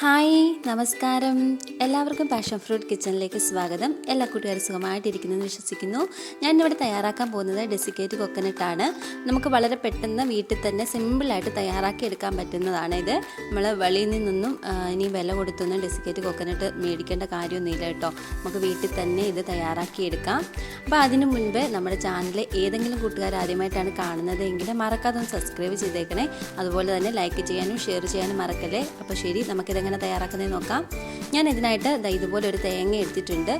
Hi നമസ്കാരം. എല്ലാവർക്കും passion fruit കിച്ചണിലേക്ക് സ്വാഗതം. എല്ലാ കൂട്ടുകാരും സുഖമായിട്ടിരിക്കുന്നെന്ന് വിശ്വസിക്കുന്നു. ഞാൻ ഇവിടെ തയ്യാറാക്കാൻ പോകുന്നത് ഡെസിക്കേറ്റ് ആണ്. നമുക്ക് വളരെ പെട്ടെന്ന് വീട്ടിൽ തന്നെ സിമ്പിളായിട്ട് തയ്യാറാക്കി എടുക്കാൻ പറ്റുന്നതാണ് ഇത്. നമ്മൾ വെളിയിൽ നിന്നൊന്നും ഇനി വില കൊടുത്തൊന്നും ഡെസിക്കേറ്റ് കൊക്കനട്ട് മേടിക്കേണ്ട കാര്യമൊന്നുമില്ല കേട്ടോ. നമുക്ക് വീട്ടിൽ തന്നെ ഇത് തയ്യാറാക്കി എടുക്കാം. അപ്പോൾ അതിനു മുൻപ് നമ്മുടെ ചാനൽ ഏതെങ്കിലും കൂട്ടുകാർ ആദ്യമായിട്ടാണ് കാണുന്നത് എങ്കിൽ മറക്കാതെ ഒന്ന് സബ്സ്ക്രൈബ് ചെയ്തേക്കണേ. അതുപോലെ തന്നെ ലൈക്ക് ചെയ്യാനും ഷെയർ ചെയ്യാനും മറക്കല്ലേ? അപ്പോൾ ശരി നമുക്കിതെങ്ങനെ തയ്യാറാക്കുന്നത് നോക്കാം. ഞാൻ ഇതിനായിട്ട് ഇതുപോലെ ഒരു തേങ്ങ എടുത്തിട്ടുണ്ട്.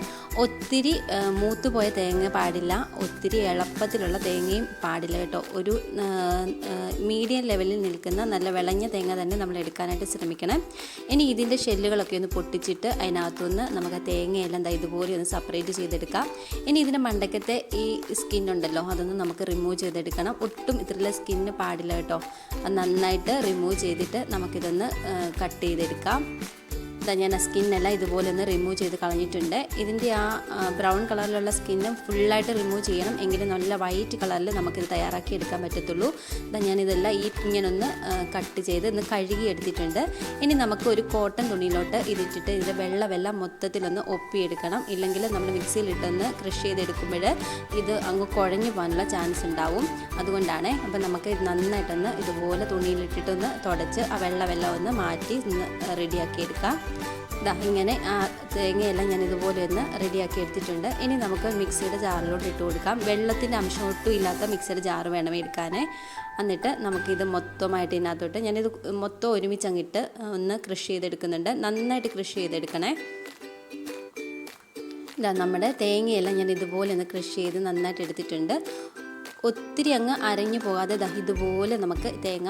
ഒത്തിരി മൂത്ത് മൂത്തുപോയ തേങ്ങ പാടില്ല. ഒത്തിരി എളുപ്പത്തിലുള്ള തേങ്ങയും പാടില്ല കേട്ടോ. ഒരു മീഡിയം ലെവലിൽ നിൽക്കുന്ന നല്ല വിളഞ്ഞ തേങ്ങ തന്നെ നമ്മൾ എടുക്കാനായിട്ട് ശ്രമിക്കണം. ഇനി ഇതിന്റെ ഷെല്ലുകളൊക്കെ ഒന്ന് പൊട്ടിച്ചിട്ട് അതിനകത്തുനിന്ന് നമുക്ക് തേങ്ങയെല്ലാം ഇതുപോലെ ഒന്ന് സെപ്പറേറ്റ് ചെയ്തെടുക്കാം. ഇനി ഇതിന്റെ മണ്ടക്കത്തെ ഈ സ്കിൻ ഉണ്ടല്ലോ അതൊന്ന് നമുക്ക് റിമൂവ് ചെയ്തെടുക്കണം. ഒട്ടും ഇത്രയുള്ള സ്കിന്ന് പാടില്ല കേട്ടോ. നന്നായിട്ട് റിമൂവ് ചെയ്തിട്ട് നമുക്കിതൊന്ന് കട്ട് ചെയ്തെടുക്കാം. Instagram. ഇതാ ഞാൻ ആ സ്കിന്നെല്ലാം ഇതുപോലെ ഒന്ന് റിമൂവ് ചെയ്ത് കളഞ്ഞിട്ടുണ്ട്. ഇതിന്റെ ആ ബ്രൗൺ കളറിലുള്ള സ്കിന്നും ഫുള്ളായിട്ട് റിമൂവ് ചെയ്യണം. എങ്കിലും നല്ല വൈറ്റ് കളറിൽ നമുക്കിത് തയ്യാറാക്കി എടുക്കാൻ പറ്റത്തുള്ളൂ. ഇതാ ഞാനിതെല്ലാം ഈ ഇങ്ങനൊന്ന് കട്ട് ചെയ്ത് ഒന്ന് കഴുകി എടുത്തിട്ടുണ്ട്. ഇനി നമുക്ക് ഒരു കോട്ടൺ തുണിയിലോട്ട് ഇതിട്ടിട്ട് ഇതിന്റെ വെള്ളമെല്ലാം മൊത്തത്തിലൊന്ന് ഒപ്പിയെടുക്കണം. ഇല്ലെങ്കിൽ നമ്മൾ മിക്സിയിലിട്ടൊന്ന് കൃഷി ചെയ്തെടുക്കുമ്പോൾ ഇത് അങ്ങ് കുഴഞ്ഞു പോകാനുള്ള ചാൻസ് ഉണ്ടാവും. അതുകൊണ്ടാണ് അപ്പം നമുക്ക് ഇത് നന്നായിട്ടൊന്ന് ഇതുപോലെ തുണിയിലിട്ടിട്ടൊന്ന് തുടച്ച് ആ വെള്ളമെല്ലാം ഒന്ന് മാറ്റി റെഡിയാക്കി എടുക്കാം. ഇതാ ഇങ്ങനെ ആ തേങ്ങയെല്ലാം ഞാൻ ഇതുപോലെ ഒന്ന് റെഡിയാക്കി എടുത്തിട്ടുണ്ട്. ഇനി നമുക്ക് മിക്സിയുടെ ജാറിലോട്ട് ഇട്ട് കൊടുക്കാം. വെള്ളത്തിന്റെ അംശം ഒട്ടും ഇല്ലാത്ത മിക്സിയുടെ ജാറ് വേണം എടുക്കാനേ. എന്നിട്ട് നമുക്കിത് മൊത്തമായിട്ട് ഇതിനകത്തോട്ട് ഞാനിത് മൊത്തം ഒരുമിച്ച് അങ്ങിട്ട് ഒന്ന് കൃഷി ചെയ്തെടുക്കുന്നുണ്ട്. നന്നായിട്ട് കൃഷി ചെയ്തെടുക്കണേ. ഇതാ നമ്മുടെ തേങ്ങയെല്ലാം ഞാൻ ഇതുപോലെ ഒന്ന് കൃഷി ചെയ്ത് നന്നായിട്ട് എടുത്തിട്ടുണ്ട്. ഒത്തിരി അങ്ങ് അരഞ്ഞു പോകാതെ ഇതുപോലെ നമുക്ക് തേങ്ങ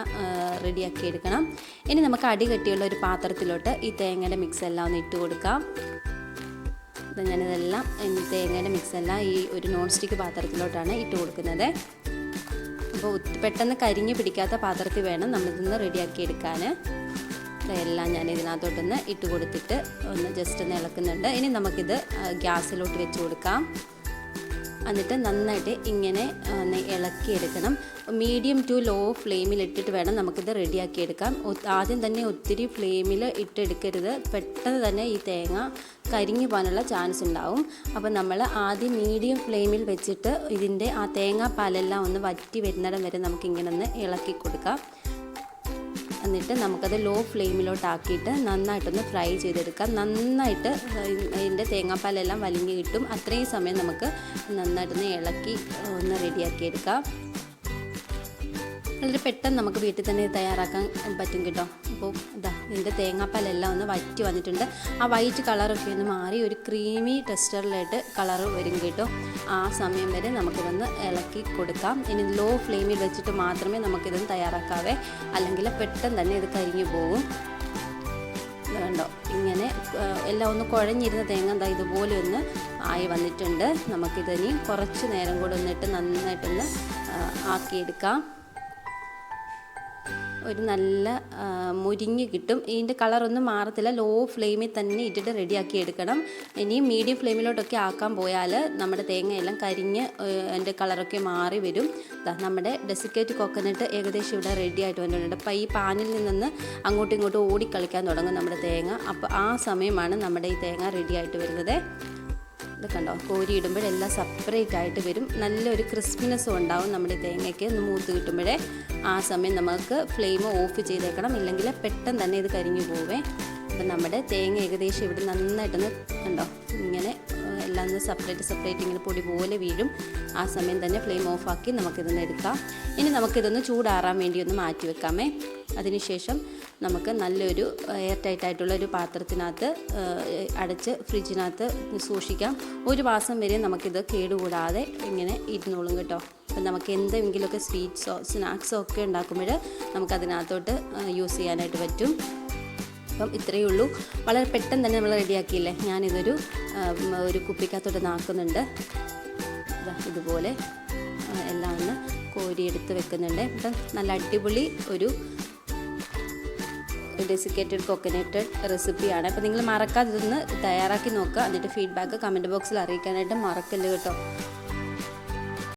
റെഡിയാക്കി എടുക്കണം. ഇനി നമുക്ക് അടി കെട്ടിയുള്ള ഒരു പാത്രത്തിലോട്ട് ഈ തേങ്ങയുടെ മിക്സ് എല്ലാം ഒന്ന് ഇട്ട് കൊടുക്കാം. ഞാനിതെല്ലാം തേങ്ങയുടെ മിക്സ് എല്ലാം ഈ ഒരു നോൺ സ്റ്റിക്ക് പാത്രത്തിലോട്ടാണ് ഇട്ട് കൊടുക്കുന്നത്. അപ്പോൾ പെട്ടെന്ന് കരിഞ്ഞ് പിടിക്കാത്ത പാത്രത്തിൽ വേണം നമ്മളിതൊന്ന് റെഡിയാക്കി എടുക്കാൻ എല്ലാം ഞാൻ ഇതിനകത്തോട്ടൊന്ന് ഇട്ട് കൊടുത്തിട്ട് ഒന്ന് ജസ്റ്റ് ഒന്ന് ഇളക്കുന്നുണ്ട്. ഇനി നമുക്കിത് ഗ്യാസിലോട്ട് വെച്ച് കൊടുക്കാം. എന്നിട്ട് നന്നായിട്ട് ഇങ്ങനെ ഇളക്കി എടുക്കണം മീഡിയം ടു ലോ ഫ്ലെയിമിൽ ഇട്ടിട്ട് വേണം നമുക്കിത് റെഡിയാക്കി എടുക്കാം ആദ്യം തന്നെ ഒത്തിരി ഫ്ലെയിമിൽ ഇട്ടെടുക്കരുത്. പെട്ടെന്ന് തന്നെ ഈ തേങ്ങ കരിഞ്ഞു പോകാനുള്ള ചാൻസ് ഉണ്ടാവും. അപ്പോൾ നമ്മൾ ആദ്യം മീഡിയം ഫ്ലെയിമിൽ വെച്ചിട്ട് ഇതിന്റെ ആ തേങ്ങാപ്പാലെല്ലാം ഒന്ന് വറ്റി വരുന്നിടം വരെ നമുക്കിങ്ങനെ ഒന്ന് ഇളക്കി കൊടുക്കാം. എന്നിട്ട് നമുക്കത് ലോ ഫ്ലെയിമിലോട്ടാക്കിയിട്ട് നന്നായിട്ടൊന്ന് ഫ്രൈ ചെയ്തെടുക്കാം. നന്നായിട്ട് അതിന്റെ തേങ്ങാപ്പാലെല്ലാം വലിഞ്ഞ് കിട്ടും. അത്രയും സമയം നമുക്ക് നന്നായിട്ടൊന്ന് ഇളക്കി ഒന്ന് റെഡിയാക്കിയെടുക്കാം. വളരെ പെട്ടെന്ന് നമുക്ക് വീട്ടിൽ തന്നെ തയ്യാറാക്കാൻ പറ്റും കേട്ടോ. അപ്പോൾ ഇതാ ഇതിന്റെ തേങ്ങാപ്പാലെല്ലാം ഒന്ന് വറ്റി വന്നിട്ടുണ്ട്. ആ വൈറ്റ് കളറൊക്കെ ഒന്ന് മാറി ഒരു ക്രീമി ടെസ്റ്ററിലായിട്ട് കളർ വരും കേട്ടോ. ആ സമയം വരെ നമുക്കിതൊന്ന് ഇളക്കി കൊടുക്കാം. ഇനി ലോ ഫ്ലെയിമിൽ വെച്ചിട്ട് മാത്രമേ നമുക്കിതൊന്ന് തയ്യാറാക്കാവേ. അല്ലെങ്കിൽ പെട്ടെന്ന് തന്നെ ഇത് കരിഞ്ഞു പോകും കണ്ടോ ഇങ്ങനെ എല്ലാം ഒന്ന് കുഴഞ്ഞിരുന്ന തേങ്ങ എന്താ ഇതുപോലെ ഒന്ന് ആയി വന്നിട്ടുണ്ട്. നമുക്കിതിനി കുറച്ച് നേരം കൂടെ ഒന്നിട്ട് നന്നായിട്ടൊന്ന് ആക്കിയെടുക്കാം. ഒരു നല്ല മുരിങ്ങി കിട്ടും. ഇതിന്റെ കളറൊന്നും മാറത്തില്ല. ലോ ഫ്ലെയിമിൽ തന്നെ ഇട്ടിട്ട് റെഡിയാക്കി എടുക്കണം. ഇനി മീഡിയം ഫ്ലെയിമിലോട്ടൊക്കെ ആക്കാൻ പോയാൽ നമ്മുടെ തേങ്ങയെല്ലാം കരിഞ്ഞ് അതിന്റെ കളറൊക്കെ മാറി വരും. നമ്മുടെ ഡെസിക്കേറ്റ് കൊക്കനട്ട് ഏകദേശം ഇവിടെ റെഡി ആയിട്ട് വന്നിട്ടുണ്ട്. അപ്പോൾ ഈ പാനിൽ നിന്നൊന്ന് അങ്ങോട്ടും ഇങ്ങോട്ടും ഓടിക്കളിക്കാൻ തുടങ്ങും നമ്മുടെ തേങ്ങ. അപ്പോൾ ആ സമയമാണ് നമ്മുടെ ഈ തേങ്ങ റെഡി ആയിട്ട് വരുന്നത്. ഇത് കണ്ടോ കോരി ഇടുമ്പോഴെല്ലാം സെപ്പറേറ്റ് ആയിട്ട് വരും. നല്ലൊരു ക്രിസ്പിനെസ്സും ഉണ്ടാവും നമ്മുടെ തേങ്ങയ്ക്ക്. ഒന്ന് മൂത്ത് കിട്ടുമ്പോഴേ ആ സമയം നമുക്ക് ഫ്ലെയിം ഓഫ് ചെയ്തേക്കണം. ഇല്ലെങ്കിൽ പെട്ടെന്ന് തന്നെ ഇത് കരിഞ്ഞു പോവേ. അപ്പം നമ്മുടെ തേങ്ങ ഏകദേശം ഇവിടെ നന്നായിട്ടൊന്ന് കണ്ടോ ഇങ്ങനെ എല്ലാം ഒന്ന് സെപ്പറേറ്റ് സെപ്പറേറ്റ് ഇങ്ങനെ പൊടി പോലെ വീഴും. ആ സമയം തന്നെ ഫ്ലെയിം ഓഫാക്കി നമുക്കിതൊന്ന് എടുക്കാം. ഇനി നമുക്കിതൊന്ന് ചൂടാറാൻ വേണ്ടി ഒന്ന് മാറ്റി വെക്കാമേ. അതിനുശേഷം നമുക്ക് നല്ലൊരു എയർ ടൈറ്റ് ആയിട്ടുള്ള ഒരു പാത്രത്തിനകത്ത് അടച്ച് ഫ്രിഡ്ജിനകത്ത് സൂക്ഷിക്കാം. ഒരു മാസം വരെ നമുക്കിത് കേടുകൂടാതെ ഇങ്ങനെ ഇരുന്നോളും കേട്ടോ. അപ്പം നമുക്ക് എന്തെങ്കിലുമൊക്കെ സ്വീറ്റ്സോ സ്നാക്സോ ഒക്കെ ഉണ്ടാക്കുമ്പോൾ നമുക്കതിനകത്തോട്ട് യൂസ് ചെയ്യാനായിട്ട് പറ്റും. അപ്പം ഇത്രയേ ഉള്ളൂ. വളരെ പെട്ടെന്ന് തന്നെ നമ്മൾ റെഡിയാക്കിയില്ലേ? ഞാനിതൊരു ഒരു കുപ്പിക്കകത്തോട്ട് നാക്കുന്നുണ്ട്. ഇതുപോലെ എല്ലാം ഒന്ന് കോരിയെടുത്ത് വെക്കുന്നുണ്ട്. അപ്പം നല്ല അടിപൊളി ഒരു ഡെസിക്കേറ്റഡ് കൊക്കനേറ്റഡ് റെസിപ്പിയാണ്. അപ്പോൾ നിങ്ങൾ മറക്കാതെ ഇതൊന്ന് തയ്യാറാക്കി നോക്കുക. എന്നിട്ട് ഫീഡ്ബാക്ക് കമന്റ് ബോക്സിൽ അറിയിക്കാനായിട്ട് മറക്കല്ലേ കേട്ടോ.